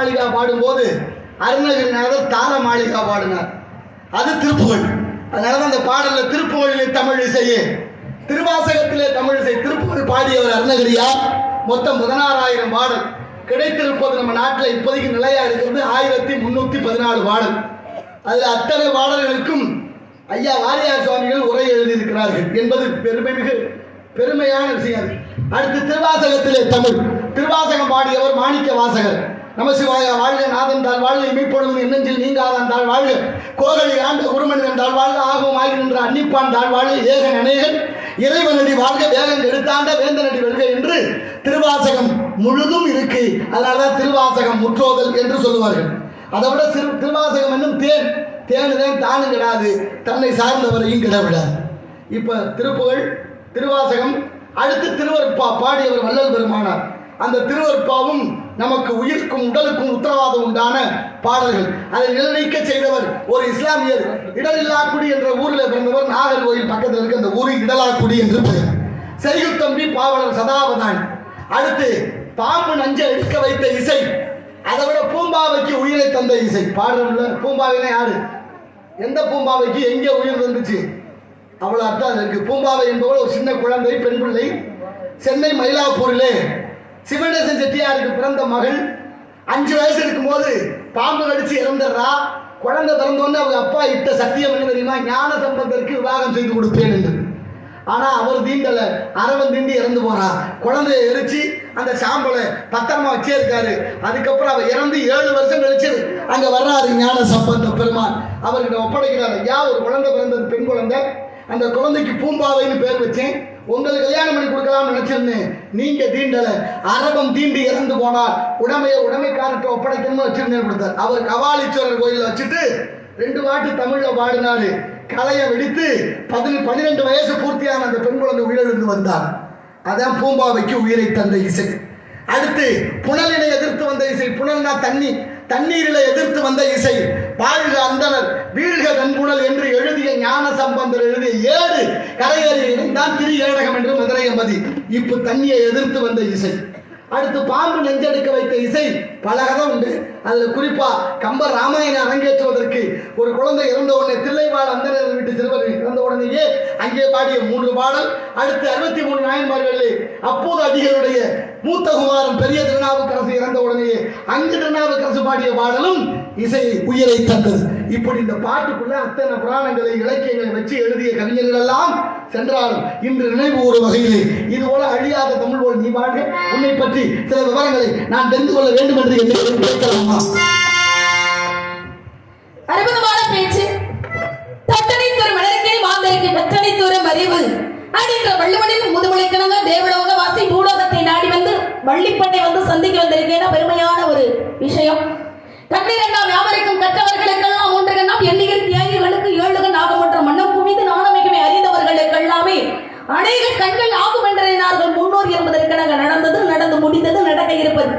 மாளிகா பாடும்போது அருணகிரிநாதர் தார மாளிகா பாடினார். அது திருப்புகழ். அதனால தான் அந்த பாடல்ல திருப்புகழிலே தமிழ் இசையே. திருவாசகத்திலே தமிழ் இசை திருப்புகழ் பாடியவர் அருணகிரியார் மொத்தம் பதினாறாயிரம் பாடல். கிடைத்திருப்பது நம்ம நாட்டில் இப்போதைக்கு நிலையா இருக்கிறது ஆயிரத்தி முன்னூத்தி பதினாலு பாடல். அதில் அத்தனை பாடல்களுக்கும் ஐயா வாரியார் சுவாமிகள் உரை எழுதியிருக்கிறார்கள் என்பது பெருமை மிகு பெருமையான விஷயம். அடுத்து திருவாசகத்திலே தமிழ். திருவாசகம் பாடியவர் மாணிக்க வாசகர். நமசிவாய வாழ்க நாதன் தாழ் வாழ்க இமைப்பொழுதும் எண்ணெஞ்சில் நீங்காதான் தாழ் வாழ்க. கோகலி ஆண்ட குருமனிதன் தாழ் வாழ்க ஆகும் ஆகி நின்ற அன்னிப்பான் தாழ் வாழ்க ஏக நினைகள் இறைவனடி வாழ்க வேகம் எடுத்தாண்ட வேந்தனடி வெல்க என்று திருவாசகம் முழுதும் இருக்கு. அதனாலதான் திருவாசகம் முற்றோதல் என்று சொல்லுவார்கள். அதை விட சிறு திருவாசகம் என்னும் தேன் தேனுதான் தானும் கிடாது. தன்னை சார்ந்தவரையும் கிடவிடாது இப்போ திருப்புகழ் திருவாசகம் அடுத்து திருவருப்பா பாடியவர் வள்ளல் பெருமானார். அந்த திருவருப்பாவும் நமக்கு உயிருக்கும் உடலுக்கும் உத்தரவாதம் உண்டான பாடல்கள். அதை நிர்ணயிக்க செய்தவர் ஒரு இஸ்லாமியர். இடலில்லாக்குடி என்ற ஊரில் பிறந்தவர் நாகர்கோயில் பக்கத்தில் இருக்க அந்த ஊரில் இடலாக்குடி என்று பெயர். செய்யுள் தம்பி பாவலர் சதாவதான். அடுத்து பாம்பு நஞ்சை எடுக்க வைத்த இசை. அதை விட பூம்பாவைக்கு உயிரை தந்த இசை. பாடுறோம்ல பூம்பாவினா யாரு? எந்த பூம்பாவைக்கு எங்கே உயிர் வந்துச்சு? அவ்வளோ அர்த்தம் இருக்கு. பூம்பாவை என்பவள் ஒரு சின்ன குழந்தை பெண் பிள்ளை. சென்னை மயிலாப்பூரிலே சிவநேசன் செட்டியாருக்கு பிறந்த மகள். அஞ்சு வயசு இருக்கும்போது பாம்பு கடிச்சு இறந்துடுறா. குழந்தை பிறந்தோன்னு அவங்க அப்பா இட்ட சத்தியம் என்ன தெரியுமா? ஞான சம்பந்தருக்கு விவாகம் செய்து கொடுப்பேன் என்று. ஆனா அவர் தீண்டல. அரவன் தீண்டி இறந்து போறா. குழந்தைய எரிச்சு அந்த சாம்பலை பத்திரமா வச்சே இருக்காரு. அதுக்கப்புறம் அவர் இறந்து ஏழு வருஷம் கழிச்சு அங்க வர்றாரு ஞான சம்பந்த பெருமான். அவர்கிட்ட ஒப்படைக்கிறாரு. யா ஒரு குழந்தை பிறந்தது பெண் குழந்தை. அந்த குழந்தைக்கு பூம்பாவைன்னு பேர் வச்சேன். உங்களுக்கு கல்யாணம் பண்ணி கொடுக்கலாம்னு நினைச்சிருந்தேன் நீங்க தீண்டல. அரபம் தீண்டி இறந்து போனால் உடமையை உடமைக்காரர்கிட்ட ஒப்படைக்கணும்னு வச்சிருந்தேன் கொடுத்தார். அவர் கவாலீஸ்வரர் கோயிலில் வச்சுட்டு ரெண்டு வாட்டு தமிழ்ல பாடினாரு. கலையை வெடித்து பதின பன்னிரெண்டு வயசு பூர்த்தியான அந்த பெண் குழந்தை உயிரிழந்து வந்தார். அதான் பூம்பாவைக்கு உயிரை தந்த இசை. அடுத்து புனலினை எதிர்த்து வந்த இசை. புனல்னா தண்ணி தண்ணீரில எதிர்த்து வந்த இசை. வாழ்க அந்தனர் வீழ் தன்புணல் என்று எழுதிய ஞான சம்பந்தர் எழுதிய ஏழு கரையேறி இணைந்தான் திரு ஏடகம் என்று மதுரை எம்பதி இப்போ தண்ணியை எதிர்த்து வந்த இசை. அடுத்து பாம்பு நெஞ்செடுக்க வைத்த இசை பல கதை உண்டு. அதுல குறிப்பா கம்ப ராமாயணம் அரங்கேற்றுவதற்கு ஒரு குழந்தை இறந்த உடனே தில்லைவாழ் அந்தனர் வீட்டு சிறுவர் இறந்த உடனேயே அங்கே பாடிய மூன்று பாடல். அடுத்து அறுபத்தி மூணு நாயன்மார்களிலே அப்போது அதிகருடைய மூத்த குமாரன் பெரிய திருநாவுக்கரசு இறந்த உடனேயே அங்கு திருநாவுக்கரசு பாடிய பாடலும் இசை உயிரை தந்தது. இப்படி இந்த பாட்டுக்குள்ள அத்தனை புராணங்களை இலக்கியங்களை வச்சு எழுதிய கவிஞர்கள் எல்லாம் சென்றாலும் இன்று நினைவு ஒரு வகையிலே இது போல அழியாத தமிழ் போல் நீ வாழ்க. உன்னை பற்றி சில விவரங்களை நான் தெரிந்து கொள்ள வேண்டும் என்று என்னை கேட்கலாமா? அற்புதமான பேச்சு. தட்டனை தூரம் மலருக்கே மாந்தருக்கு கற்றனை தூரம் அறிவு அப்படின்ற வள்ளுவனின் முதுமொழிக்கணங்க தேவலோக வாசி பூலோகத்தை நாடி வந்து வள்ளிப்பட்டை வந்து சந்திக்க வந்திருக்கேன் பெருமையான ஒரு விஷயம். பன்னிரெண்டாம் யாவருக்கும் கற்றவர்களுக்கெல்லாம் ஒன்று கண்ணாம் எண்ணிகள் தியாகிகளுக்கு ஏழுகன் ஆகும் என்ற மன்னம் குவிந்து நாணமிக்கமே அறிந்தவர்களுக்கெல்லாமே அநேக கண்கள் ஆகும் என்றார்கள் முன்னோர் என்பதற்கெனங்க நடந்தது நடந்து முடிந்தது நடக்க இருப்பது.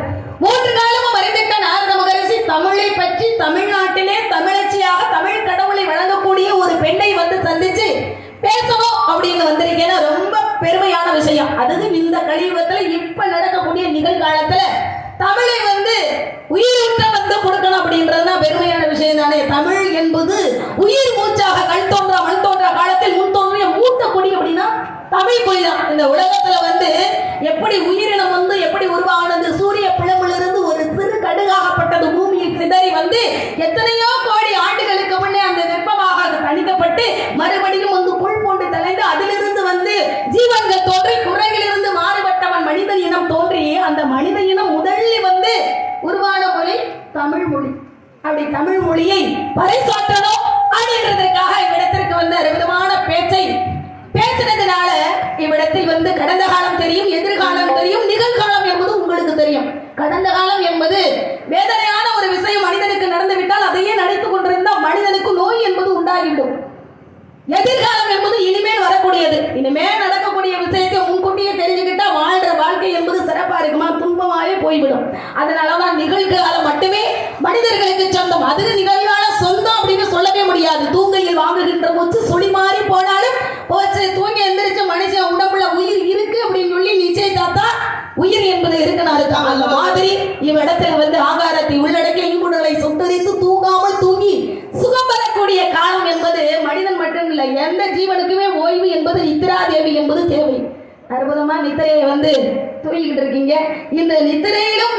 மூன்று காலமும் அறிந்திட்ட நாரத மகரிஷி தமிழை பற்றி தமிழ்நாட்டிலே தமிழச்சியாக தமிழ் கடவுளை வழங்கக்கூடிய ஒரு பெண்ணை வந்து சந்திச்சு பேசணும் அப்படின்னு வந்திருக்கேன்னா ரொம்ப பெருமையான விஷயம். அதுவும் இந்த கலியுகத்துல இப்ப நடக்கக்கூடிய நிகழ்காலத்துல தமிழை வந்து உயிரூட்ட வந்து கொடுக்கணும் அப்படின்றதுதான் பெருமையான விஷயம் தானே. தமிழ் என்பது உயிர் மூச்சாக கண் தோன்றா மண் தோன்றா காலத்தில் முன் தோன்றிய மூத்த கொடி அப்படின்னா தமிழ் கொடி தான். இந்த உலகத்துல வந்து எப்படி உயிரினம் வந்து எப்படி உருவானது? சூரிய பிளம்பிலிருந்து ஒரு சிறு கடுகாகப்பட்டது பூமியில் சிதறி வந்து எத்தனையோ கோடி ஆண்டுகளுக்கு முன்னே அந்த வெப்பமாக அது தணிக்கப்பட்டு மறுபடியும் அப்படி தமிழ் மொழியை பறைசாற்றணும் அப்படின்றதுக்காக இவ்விடத்திற்கு வந்த விதமான பேச்சை பேசினதுனால இவ்விடத்தில் வந்து கடந்த காலம் தெரியும் எதிர்காலம் தெரியும் நிகழ்காலம் என்பது உங்களுக்கு தெரியும். கடந்த காலம் என்பது வேதனையான ஒரு விஷயம் மனிதனுக்கு நடந்துவிட்டால் அதையே நடித்துக் கொண்டிருந்தால் மனிதனுக்கு நோய் என்பது உண்டாகிவிடும். எதிர்காலம் என்பது இனிமேல் வரக்கூடியது. இனிமேல் நடக்கக்கூடிய விஷயத்தை முன்கூட்டியே தெரிஞ்சுக்கிட்டா வாழ்ற வாழ்க்கை என்பது சிறப்பா இருக்குமா? துன்பமாவே போய்விடும். அதனால மனிதர்களுக்கு சொந்தம். அது நிகழ்கால சொந்தம் அப்படின்னு சொல்லவே முடியாது. தூங்கையில் வாங்குகின்ற மூச்சு சுழி மாறி போனாலும் போச்சு. தூங்கி எந்திரிச்ச மனுஷன் உடம்புல உயிர் இருக்கு அப்படின்னு சொல்லி நிச்சயதாத்தா உயிர் என்பது இருக்குன்னு அர்த்தம் அந்த மாதிரி இவ்விடத்துல வந்து ஆகாரத்தை உள்ளடக்கிய இங்குணங்களை சுத்தரித்து தூங்காமல் தூங்கி சுகம் பெறக்கூடிய காலம் என்பது மனிதன் மட்டும் இல்லை எந்த ஜீவனுக்குமே ஓய்வு என்பது நித்ராதேவி என்பது தேவை. அற்புதமா நித்திரையை வந்து தூங்கிக்கிட்டு இருக்கீங்க. இந்த நித்திரையிலும்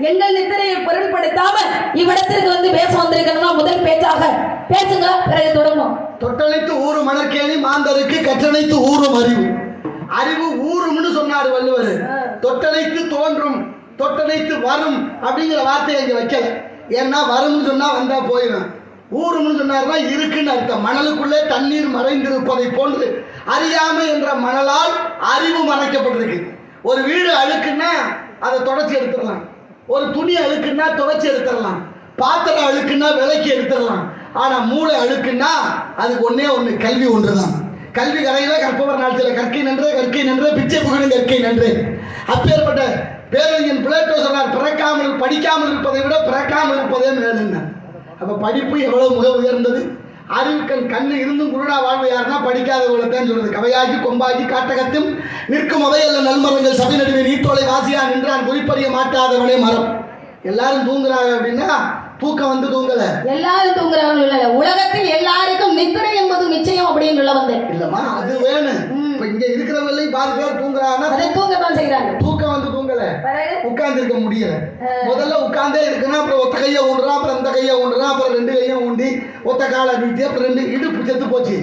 எங்கள் நித்திரையை பொருட்படுத்தாம இவ்விடத்திற்கு வந்து பேச வந்திருக்கணும்னா முதல் பேச்சாக பேசுங்க பிறகு தொடங்கும் தொட்டனைத்து ஊறு மணற்கேணி மாந்தருக்கு கற்றனைத்து ஊறும் அறிவு. அறிவு ஊறும்னு சொன்னார் வள்ளுவர். தொட்டனைத்து தோன்றும் தொட்டனைத்து வரும் அப்படிங்கிற வார்த்தையை இங்க வைக்கல. ஏன்னா வரும்னு சொன்னா வந்தா போயிடும். ஊறும்னு சொன்னார்னா இருக்குன்னு அர்த்தம். மணலுக்குள்ளே தண்ணீர் மறைந்திருப்பதை போன்று அறியாமை என்ற மணலால் அறிவு மறைக்கப்பட்டிருக்கு. ஒரு வீடு அழுக்குன்னா அதை தொடச்சி எடுத்துடலாம். ஒரு துணி அழுக்குன்னா துவைச்சி எடுத்துடலாம். பாத்திரம் அழுக்குன்னா விலைக்கு எடுத்துடலாம். ஆனால் மூளை அழுக்குன்னா அதுக்கு ஒன்றே ஒன்று கல்வி ஒன்று தான் கல்வி கரையில கற்பவர் நாட்டில் கற்கை நின்றே கற்கை நின்று பிச்சை புகழும் கற்கை நன்றே. அப்பேற்பட்ட பேரறிஞன் பிளேட்டோ சொன்னார் பிறக்காமல் படிக்காமல் இருப்பதை விட பிறக்காமல் இருப்பதே மேலுங்க அப்போ படிப்பு எவ்வளவு மிக உயர்ந்தது? அறிவுக்கண் கண்ணு இருந்தும் குருடா வாழ்வு யாருன்னா படிக்காதவர்களைத்தான் சொல்றது. கவையாகி கொம்பாகி காட்டகத்தும் நிற்கும் அவையல்ல நல்மரங்கள் சபை நடுவே நீத்தோலை வாசியா நின்றான் குறிப்பறிய மாட்டாதவனே மரம். எல்லாரும் தூங்குறாங்க அப்படின்னா தூக்கம் வந்து தூங்கல. எல்லாரும் தூங்குறவங்க இல்ல. உலகத்தில் எல்லாருக்கும் நித்திரை என்பது நிச்சயம் அப்படின்னு சொல்ல வந்தேன் இல்லம்மா அது வேணும். இப்ப இங்க இருக்கிறவங்களையும் பாதி பேர் தூங்குறாங்கன்னா அதை தூங்கத்தான் செய்கிறாங்க தூக்கம் வந்து தூங்கல. உட்கார்ந்து இருக்க முடியல. முதல்ல உட்கார்ந்தே இருக்குன்னா அப்புறம் ஒத்த கையை ஊண்டுறான் அப்புறம் இந்த கையை ஊண்டுறான் அப்புறம் ரெண்டு கையும் ஊண்டி ஒத்த காலை நீட்டி அப்புறம் ரெண்டு இடுப்பு செத்து போச்சு.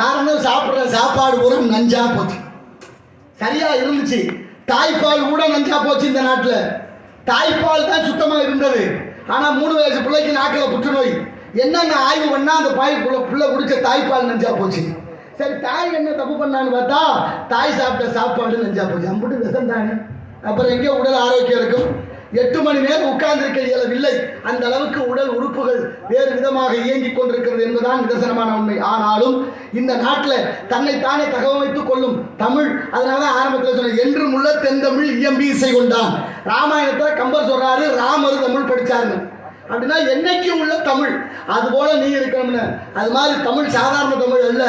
காரணம் சாப்பிடுற சாப்பாடு பூரா நஞ்சா போச்சு. சரியா இருந்துச்சு. தாய்ப்பால் கூட நஞ்சா போச்சு இந்த நாட்டுல. தாய்ப்பால் தான் சுத்தமா இருந்தது. ஆனா மூணு வயசு பிள்ளைக்கு நாக்கில் புற்றுநோய். என்னென்ன ஆய்வு பண்ணா அந்த பாய்க்குள்ள புள்ள குடிச்ச தாய்ப்பால் நஞ்சா போச்சு. சரி தாய் என்ன தப்பு பண்ணான்னு பார்த்தா தாய் சாப்பிட்ட சாப்பாடு நெஞ்சா போச்சு. அம்புட்டு விஷம் தானே அப்புறம் எங்கே உடல் ஆரோக்கியம் இருக்கும். எட்டு மணி நேரம் உட்கார்ந்திருக்க இயலவில்லை. அந்த அளவுக்கு உடல் உறுப்புகள் வேறு விதமாக இயங்கிக் கொண்டிருக்கிறது என்பதுதான் நிதர்சனமான உண்மை. ஆனாலும் இந்த நாட்டில் தன்னைத்தானே தகவமைத்துக் கொள்ளும் தமிழ் அதனால தான் ஆரம்பத்தில் சொன்னேன் என்றும் உள்ள தென்தமிழ் இயம்பி இசை கொண்டான். ராமாயணத்தில் கம்பர் சொல்றாரு ராமர் தமிழ் படிச்சாருன்னு. அப்படின்னா என்னைக்கும் உள்ள தமிழ். அது போல நீ இருக்கணும்னு. அது மாதிரி தமிழ் சாதாரண தமிழ் அல்ல.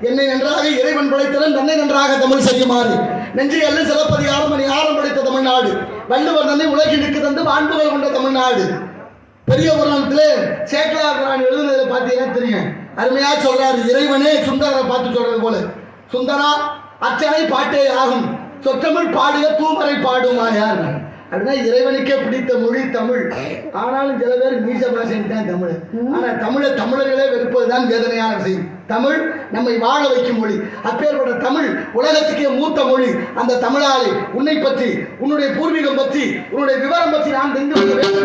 என்னை நன்றாக இறைவன் படைத்தவன் தன்னை நன்றாக தமிழ் செய்யுமாறு. நெஞ்சை அல்ல சிலப்பதிகாரம் மணி ஆரம் படைத்த தமிழ்நாடு. வள்ளுவர் தன்னை உலகிற்கு தந்து மாண்புகள் கொண்ட தமிழ்நாடு. பெரிய புராணத்தில் சேக்கலார் புராணம் எழுதுனதுல பார்த்தீங்கன்னா தெரியும். அருமையா சொல்றாரு இறைவனே சுந்தரரை பார்த்து சொல்றது போல. சுந்தரா அச்சனை பாட்டே ஆகும். சொற்றமிழ் பாடுக தூமரை பாடுமாயார் அப்படின்னா இறைவனுக்கே பிடித்த மொழி தமிழ். ஆனாலும் சில பேர் மீச பாஷைன்னு தான் தமிழ். ஆனா தமிழை தமிழர்களே வெறுப்பதுதான் வேதனையான விஷயம். தமிழ் நம்மை வாழ வைக்கும் மொழி. அப்பேற்பட்ட தமிழ் உலகத்துக்கே மூத்த மொழி. அந்த தமிழாளி உன்னை பற்றி உன்னுடைய பூர்வீகம் பற்றி உன்னுடைய விவரம் பற்றி நான் தெரிந்து கொள்ள வேண்டும்.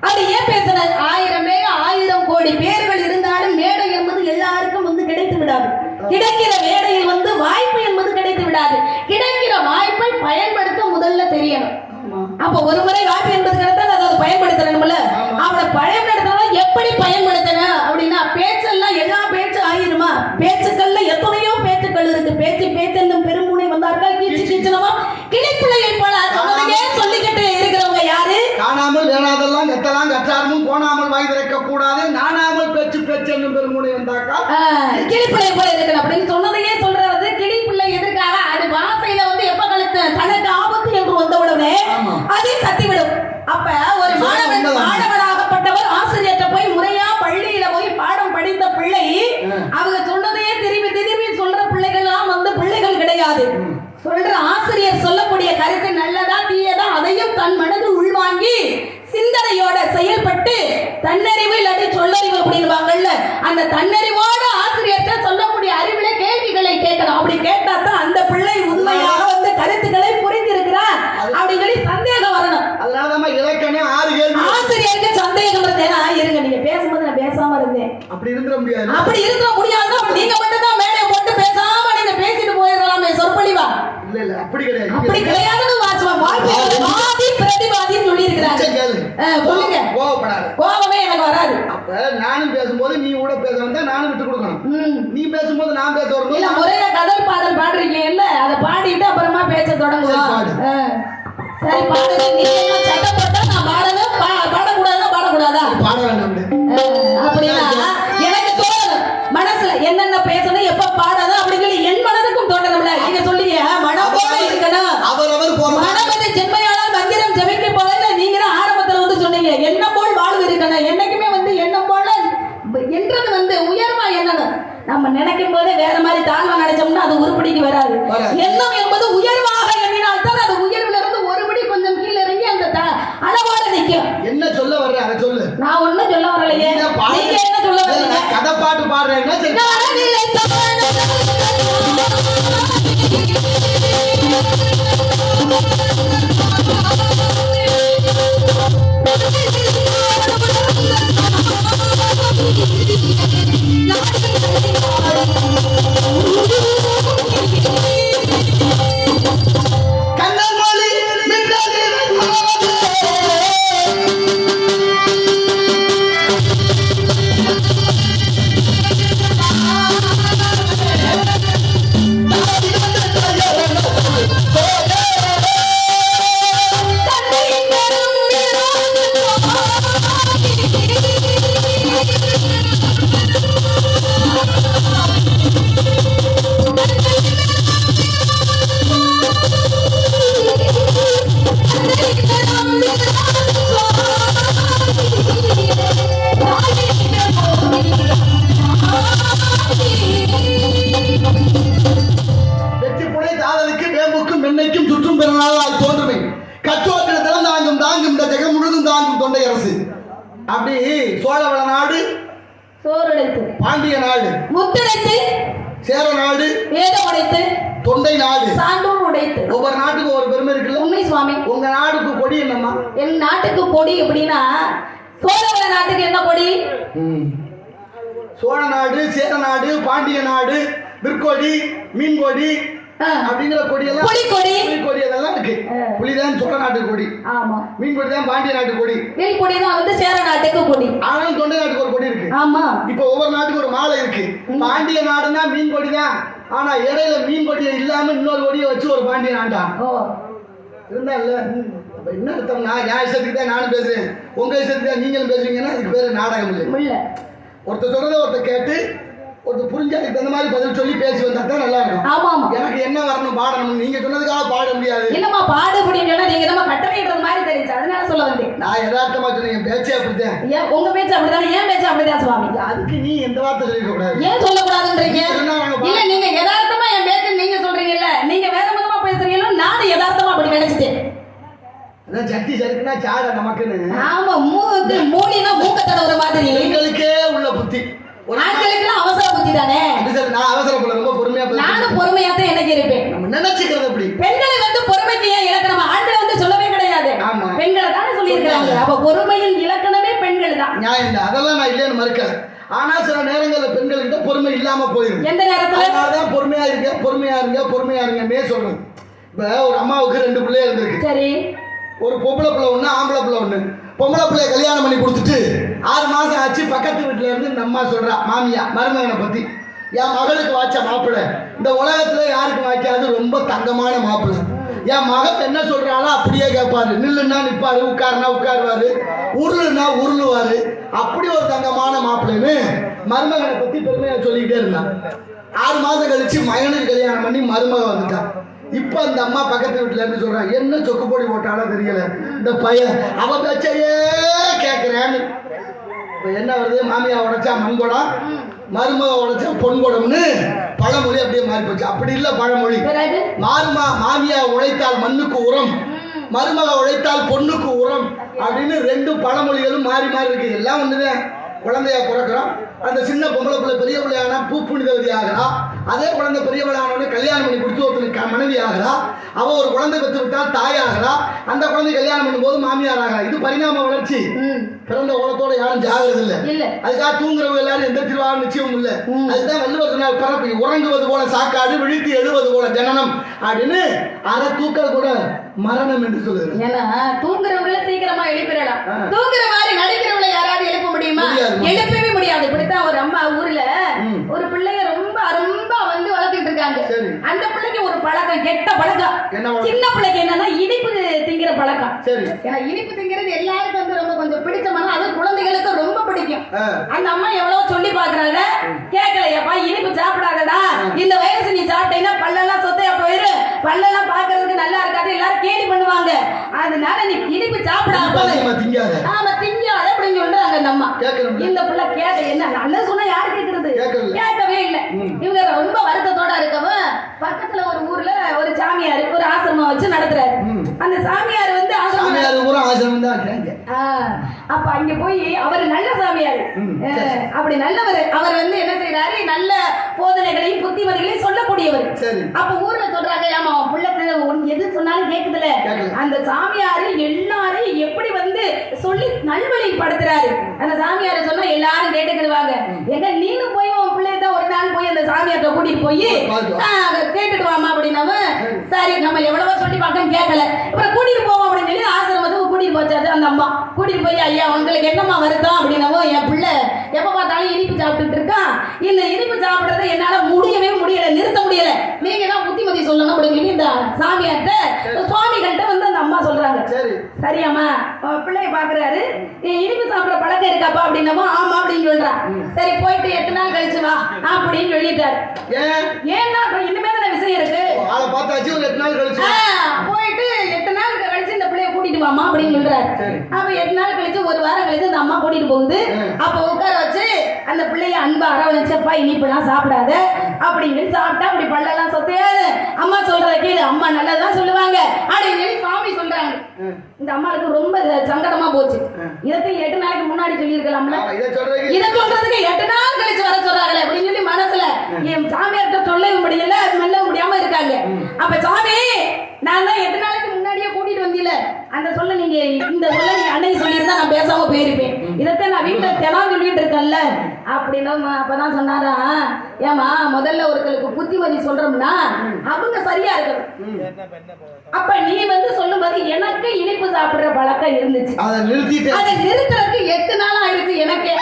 அது ஏன் பேசின ஆயிரம் ஆயிரம் கோடி பேர்கள் இருந்தாலும் மேடை என்பது எல்லாருக்கும் வந்து கிடைத்து விடாது. கிடைக்கிற மேடையில் வந்து வாய்ப்பு என்பது கிடைத்து விடாது. கிடைக்கிற வாய்ப்பை பயன்படுத்த முதல்ல தெரியணும். அப்ப ஒரு முறை வாய்ப்பு என்பது கிடைத்தால் அதை பயன்படுத்தணும்ல? அவனை பயன்படுத்தணும் எப்படி பயன்படுத்தணும் அப்படின்னா பேச்செல்லாம் எல்லா பேச்சு ஆயிருமா? பேச்சுக்கள்ல எத்தனையோ பேச்சுக்கள் இருக்கு. பேச்சு பேச்சென்னும் பெருமுனை வந்தார்கள். கீச்சு கீச்சனமா. கிளிப்பிள்ளையை போல சொன்னதையே சொல்லிக்கிட்டு காணாமல் வேணாதெல்லாம் கத்தலாம் கற்றாரமும் போனாமல் வாய் திறக்க கூடாது. நானாமல் பேச்சு பேச்சு என்னும் பெருமுனை வந்தாக்கா? கிளிப்பிள்ளை போல இருக்கணும் அப்படின்னு சொன்னதையே சொல்றது கிளிப்பிள்ளை எதற்காக? அது வாசையில வந்து எப்ப கழுத்து? தனக்கு ஆபத்து என்று வந்த உடனே. அதே கத்திவிடும். அப்ப ஒரு மாணவன். மாணவனாகப்பட்டவர் ஆசிரியர்கிட்ட போய் முறையா பள்ளியில போய் பாடம் படித்த பிள்ளை. அவங்க சொன்னதையே திரும்பி திரும்பி சொல்ற பிள்ளைகள்லாம் வந்து பிள்ளைகள் கிடையாது. சொல்ற ஆசிரியர் சொல்லக்கூடிய கருத்து தன்னறிவு இல்லாட்டி சொல்லறிவு அப்படின்பாங்கல்ல அந்த தன்னறிவோட ஆசிரியர்கிட்ட சொல்லக்கூடிய அறிவுல கேள்விகளை கேட்கணும். அப்படி கேட்டா தான் அந்த பிள்ளை உண்மையாக வந்து கருத்துக்களை புரிந்திருக்கிறார் அப்படின்னு சொல்லி சந்தேகம் வரணும். அதனால நம்ம இலக்கணம் ஆறு கேள்வி. ஆசிரியருக்கு சந்தேகம் இருந்தேனா இருங்க நீங்க பேசும்போது நான் பேசாம இருந்தேன். அப்படி இருந்துட முடியாது. அப்படி இருக்க முடியாது அப்ப நீங்க மட்டும் தான் மேலே போட்டு பேசாம நீங்க பேசிட்டு போயிடலாமே சொற்பொழிவா இல்ல இல்ல அப்படி கிடையாது அப்படி கிடையாதுன்னு வாசுவா வாழ்க்கை ஆதி பிரதிபா இருக்கிறாங்க மிச்சம் கேளு ஆ, சொல்லுங்க கோவப்படாத கோபமே எனக்கு வராது அப்ப நானும் பேசும்போது நீ கூட பேச வந்தா நானும் விட்டு கொடுக்கணும் ம். நீ பேசும்போது நான் பேச இல்ல முறையா கடல் பாடல் பாடுறீங்க இல்ல? அதை பாடிட்டு அப்புறமா பேச தொடங்குவோம். சரி, பாடுங்க நீங்க என்ன சட்டம் போட்டா நான் பாடணும் பாட்டு பாடுறேன்னா அப்படி சோழவள நாடு சோறுடைத்து பாண்டிய நாடு முத்துடைத்து. சேர நாடு வேதம் உடைத்து. தொண்டை நாடு. சான்றோர் உடைத்து. ஒவ்வொரு நாட்டுக்கும் ஒரு பெருமை இருக்குல்ல? உண்மை சுவாமி. உங்க நாடுக்கு கொடி என்னம்மா? என் நாட்டுக்கு கொடி எப்படின்னா சோழவள நாட்டுக்கு என்ன கொடி? சோழ நாடு சேர நாடு பாண்டிய நாடு விற்கொடி மீன் கொடி ஆ. அப்படிங்கிற கொடி எல்லாம் புலி கொடி. புலி கொடி அதெல்லாம் இருக்கு. ஆ. புலிதான் சோழ நாட்டு கொடி. ஆமா. மீன் கொடி தான் பாண்டிய நாட்டு கொடி. நெல் கொடி தான் வந்து சேர நாட்டுக்கு கொடி. ஆனாலும் தொண்டை நாட்டுக்கு ஒரு கொடி இருக்கு. ஆமா. இப்போ ஒவ்வொரு நாட்டுக்கு ஒரு மாலை இருக்கு. பாண்டிய நாடுனா மீன் கொடி தான் ஆனா இடையில மீன் கொடியை இல்லாம இன்னொரு கொடியை வச்சு ஒரு பாண்டிய ஓ. இருந்தா இல்ல என்ன அர்த்தம்னா என் இஷ்டத்துக்கு தான் நானும் பேசுறேன். உங்க இஷ்டத்துக்கு தான் நீங்களும் பேசுவீங்கன்னா அதுக்கு பேரு நாடகம் இல்லை. ஒருத்தர் சொல்றதை ஒருத்தர் கேட்டு ஒருத்தர் புரிஞ்சு அதுக்கு தகுந்த மாதிரி பதில் சொல்லி பேசி வந்தா தான் நல்லா இருக்கும். ஆமா ஆமா. எனக்கு என்ன வரணும் பாடணும் நீங்க சொன்னதுக்காக பாட முடியாது. இல்லம்மா பாடு சொன்னா நீங்க நம்ம கட்டளையிடுறது மாதிரி தெரிஞ்சு அதனால சொல்ல வந்தேன். நான் யதார்த்தமா சொன்னேன் என் பேச்சே அப்படித்தான். ஏன்? உங்க பேச்சு அப்படிதானே? ஏன் பேச்சு அப்படிதான் சுவாமி? அதுக்கு நீ எந்த வார்த்தை சொல்லிக்க கூடாது ஏன் நாங்க பா- இல்ல நீங்க யதார்த்தமா என் பேச்சு நீங்க சொல்றீங்கல்ல. நீங்க வேற விதமா பேசுறீங்களோ நானும் யதார்த்தமா அப்படி நினைச்சிட்டேன். அதான் சட்டி சறுக்குனா சாட நமக்குன்னு. ஆமா மூக்கு மூடினா மூக்க தடவுற மாதிரி. பெண்களுக்கே உள்ள புத்தி. அவசர புத்தி தானே நான் அவசரப்பட ரொம்ப பொறுமையா நானும் பொறுமையா தான் எனக்கு இருப்பேன் நம்ம நினைச்சுக்கிறது அப்படி? பெண்களை வந்து பொறுமைக்கு ஏன் இலக்கணம் ஆண்களை வந்து சொல்லவே கிடையாது. ஆமா. பெண்களை தானே சொல்லியிருக்கிறாங்க. அப்ப பொறுமையின் இலக்கணமே பெண்கள் தான். நியாயம் அதெல்லாம் நான் இல்லைன்னு மறுக்கல. ஆனா சில நேரங்கள்ல பெண்கள்கிட்ட பொறுமை இல்லாம போயிடும் எந்த நேரத்துல? அதனாலதான் பொறுமையா இருங்க பொறுமையா இருங்க பொறுமையா இருங்கன்னே சொல்றேன் இப்ப ஒரு அம்மாவுக்கு ரெண்டு பிள்ளைய இருந்திருக்கு. சரி. ஒரு பொம்பளை பிள்ளை ஒண்ணு ஆம்பளை பிள்ளை ஒண்ணு. பொம்பளை பிள்ளைய கல்யாணம் பண்ணி கொடுத்துட்டு ஆறு மாதம் ஆச்சு பக்கத்து வீட்டில் இருந்து இந்த அம்மா சொல்கிறா மாமியா மருமகனை பற்றி என் மகளுக்கு வாச்ச மாப்பிள்ளை. இந்த உலகத்தில் யாருக்கு வாய்க்காது? ரொம்ப தங்கமான மாப்பிள்ளை. என் மகன் என்ன சொல்றாளோ அப்படியே கேட்பாரு நில்லுன்னா நிற்பாரு உட்காருனா உட்காருவாரு. உருளுனா உருளுவாரு. அப்படி ஒரு தங்கமான மாப்பிள்ளைன்னு மருமகனை பற்றி பெருமையாக சொல்லிக்கிட்டே இருந்தான் ஆறு மாதம் கழிச்சு மகனுக்கு கல்யாணம் பண்ணி மருமகன் வந்துட்டான் இப்போ அந்த அம்மா பக்கத்து வீட்டில் இருந்து சொல்கிறான் என்ன சொக்கு போடி போட்டாலும் தெரியல. இந்த பையன் அவ பேச்சையே கேட்குறேன்னு இப்ப என்ன வருது? மாமியா உடைச்சா மண்குடம் மருமக உடைச்சா பொன்குடம்னு பழமொழி அப்படியே மாறி போச்சு அப்படி இல்ல பழமொழி. மாறுமா மாமியா உழைத்தால் மண்ணுக்கு உரம் மருமக உழைத்தால் பொண்ணுக்கு உரம் அப்படின்னு ரெண்டு பழமொழிகளும் மாறி மாறி இருக்கு. எல்லாம் ஒண்ணுதான் குழந்தையா பிறக்கிறோம். அந்த சின்ன பொம்பளை பிள்ளை பெரிய பிள்ளையான பூ புனிதவதி ஆகிறா. அதே குழந்தை பெரியவள் ஆனவொடனே கல்யாணம் பண்ணி கொடுத்து ஒருத்தனுக்கு மனைவி ஆகிறா. அவ ஒரு குழந்தை பெற்று விட்டால் தாயாகிறா அந்த குழந்தை கல்யாணம் பண்ணும்போது மாமியார் ஆகிறா. இது பரிணாம வளர்ச்சி. பிறந்த உலகத்தோட யாரும் ஜாகிறது இல்லை அதுக்காக தூங்குறவங்க எல்லாரும் எந்த திருவாரூர் நிச்சயம் இல்ல. அதுதான் வள்ளுவர் சொன்னார் பிறப்பு உறங்குவது போல சாக்காடு விழித்து எழுவது போல ஜனனம் அப்படின்னு அரை தூக்கல் கூட மரணம் என்று சொல்லுகிறது ஏன்னா தூங்குறவங்கள சீக்கிரமா எழுப்பிடலாம். தூங்குற மாதிரி நடிக்கிறவங்கள யாராவது எழுப்ப முடியுமா. எழுப்பவே முடியாது இப்படித்தான் ஒரு அம்மா ஊர்ல. ஒரு பிள்ளைய ரொம்ப சரி. அந்த பிள்ளைக்கு ஒரு பழக்கம் கெட்ட பழக்கம்? சின்ன பிள்ளைக்கு என்னன்னா இனிப்பு திங்கிற பழக்கம். சரி. ஏன்னா இனிப்பு திங்கிறது எல்லாருக்கும் வந்து ரொம்ப கொஞ்சம் பிடிச்சமான அது குழந்தைகளுக்கு ரொம்ப பிடிக்கும். அந்த அம்மா எவ்வளவு சொல்லி பாக்குறாங்க கேட்கலையாப்பா இனிப்பு சாப்பிடாதடா. இந்த வயசு நீ சாப்பிட்டீங்கன்னா பல்லெல்லாம் சொத்தையா போயிரு. பல்லெல்லாம் பாக்குறதுக்கு நல்லா இருக்காது. எல்லாரும் கேலி பண்ணுவாங்க. அதனால நீ இனிப்பு திங்காத. ஆமா திங்காத அப்படின்னு சொல்றாங்க அந்த அம்மா. இந்த பிள்ளை கேட்க என்ன நல்லது சொன்னா யாரு கேக்குறது கேட்கல. கேட்கவே இல்ல. இவங்க ரொம்ப வருத்தத்தோட இருக்கவும் பக்கத்துல ஒரு ஊர்ல ஒரு சாமியார் ஒரு ஆசிரமம் வச்சு நடத்துறாரு. அந்த சாமியார் வந்து ஆசிரமம் சாமியார் பூரா ஆசிரமம் தான் இருக்காங்க ஆ, அப்ப அங்க போய் அவர் நல்ல சாமியார். அப்படி நல்லவர். அவர் வந்து என்ன செய்யறாரு நல்ல போதனைகளையும் புத்திமதிகளையும் சொல்லக்கூடியவர். அப்ப ஊர்ல சொல்றாங்க பிள்ளை உன் எது சொன்னாலும் கேக்குதுல. கேக்குது. அந்த சாமியாரு எல்லாரையும் எப்படி வந்து சொல்லி நல்வழிப்படுத்துறாரு. அந்த சாமியார சொன்னா எல்லாரும் கேட்டுக்கிடுவாங்க. எங்க நீனும் போய் உன் பிள்ளைய தான் ஒரு நாள் போய் அந்த சாமியார்ட்ட கூட்டிட்டு போய் கேட்டுட்டு வாமா அப்படின்னவன் சரி நம்ம எவ்வளவோ சொல்லி பார்க்க கேட்கல. அப்புறம் கூட்டிட்டு போவோம் அப்படின்னு சொல்லி ஆசிரமத்துக்கு கூட்டிட்டு போச்சாது அந்த அம்மா. கூட்டிட்டு போய் ஐயா உங்களுக்கு என்னம்மா வருத்தம்? அப்படின்னவோ என் பிள்ளை எப்ப பார்த்தாலும் இனிப்பு சாப்பிட்டுட்டு இருக்கான் இந்த இனிப்பு சாப்பிடுறத என்னால முடியவே முடியல நிறுத்த முடியல. நீங்க தான் புத்திமதி சொல்லணும் அப்படின்னு இந்த சாமியார்ட்ட சுவாமிகள்கிட்ட வந்து அந்த அம்மா சொல்றாங்க. சரி. சரியாம்மா. பிள்ளைய பாக்குறாரு. "ஏய், இனிப்பு சாப்பிடுற பழக்கம் இருக்காப்பா? அப்படின்னமோ ஆமா அப்படின்னு சொல்றான் சரி போயிட்டு எட்டு நாள் கழிச்சு வா அப்படின்னு சொல்லிட்டாரு. ஏன்? ஏன்னா அப்ப இனிமே தானே விஷயம் இருக்கு ஆளை பார்த்தாச்சு ஒரு எட்டு நாள் கழிச்சு ஆ, போயிட்டு எட்டு நாள் கழிச்சு இந்த பிள்ளைய கூட்டிட்டு வாமா அப்படின்னு சொல்றாரு. அப்ப எட்டு நாள் கழிச்சு ஒரு வாரம் கழிச்சு அந்த அம்மா கூட்டிட்டு போகுது. அப்ப உட்கார வச்சு அந்த பிள்ளைய அன்பா அரவணைச்சப்பா இனிப்பெல்லாம் சாப்பிடாத. அப்படின்னு சாப்பிட்டா அப்படி பல்லெல்லாம் சொத்தையாது. அம்மா சொல்றத கேளு. அம்மா நல்லதான் சொல்லுவாங்க. அப்படின்னு சுவாமி சொல்றாங்க. இந்த அம்மாவுக்கு ரொம்ப சங்கடமா போச்சு. இதற்கு எட்டு நாளைக்கு முன்னாடி சொல்லியிருக்கலாம்ல. ஆமா, இதை சொல்றதுக்கு இதை சொல்றதுக்கு எட்டு நாள் கழிச்சு வர சொல்றாங்களே அப்படின்னு சொல்லி மனசுல என் சாமியார்கிட்ட சொல்லவும் முடியல மெல்லவும் முடியாம இருக்காங்க. அப்ப சாமி நான் தான் எட்டு நாளைக்கு முன்னாடியே கூட்டிட்டு வந்தீல. அந்த சொல்ல நீங்க இந்த சொல்ல நீங்க அன்னைக்கு சொல்லியிருந்தா நான் பேசாம போயிருப்பேன். இதைத்தான் நான் வீட்டுல தினம் சொல்லிட்டு இருக்கேன்ல. அப்படின்னு அப்பதான் சொன்னாரா? ஏமா முதல்ல ஒருத்தருக்கு புத்திமதி சொல்றோம்னா அவங்க சரியா இருக்கணும். அப்ப நீ வந்து சொல்லும்போது எனக்கு இனிப்பு சாப்பிடுற பழக்கம் இருந்துச்சு. அதை நிறுத்திட்டு அதை நிறுத்துறதுக்கு எட்டு நாள் ஆயிடுச்சு எனக்கே.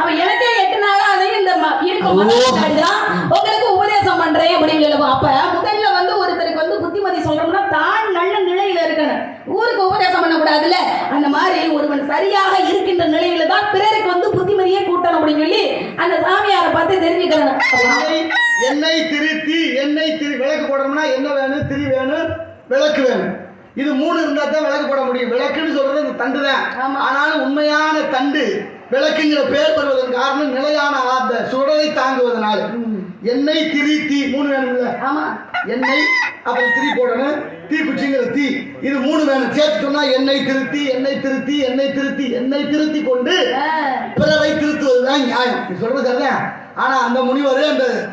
அவ எனக்கே எட்டு நாளா அதையும் இந்த மாட்டேன் உங்களுக்கு உபதேசம் பண்றேன் அப்படின்னு சொல்லுவோம். அப்ப முதல்ல வந்து புத்திமதி சொல்றோம்னா தான் நல்ல நிலையில இருக்கணும். ஊருக்கு உபதேசம் பண்ணக்கூடாதுல்ல? அந்த மாதிரி ஒருவன் சரியாக இருக்கின்ற நிலையில தான் பிறருக்கு வந்து புத்திமதியே கூட்டணும் அப்படின்னு சொல்லி அந்த சாமியாரை பார்த்து தெரிஞ்சுக்கணும். என்னை திருத்தி என்னை திரி விளக்கு போடணும்னா என்ன வேணும்? திரி வேணும் விளக்கு வேணும். இது மூணு இருந்தா தான் விளக்கு போட முடியும். விளக்குன்னு சொல்றது அந்த தண்டு தான். ஆனாலும் உண்மையான தண்டு விளக்குங்கிற பேர் வருவதன் காரணம் நிலையான அந்த சுடரை தாங்குவதனால. எண்ணெய் திரி தீ. மூணு வேணும்ல ஆமா. எண்ணெய் அப்புறம் திரி போடணும். தீ குச்சிங்கிற தீ. இது மூணு வேணும். சேர்த்து சொன்னா எண்ணெய் திருத்தி எண்ணெய் திருத்தி எண்ணெய் திருத்தி எண்ணெய் திருத்தி கொண்டு. பிறரை திருத்துவதுதான் நியாயம். நீ சொல்றது சரிதான்? ஆனா அந்த முனிவர் அந்த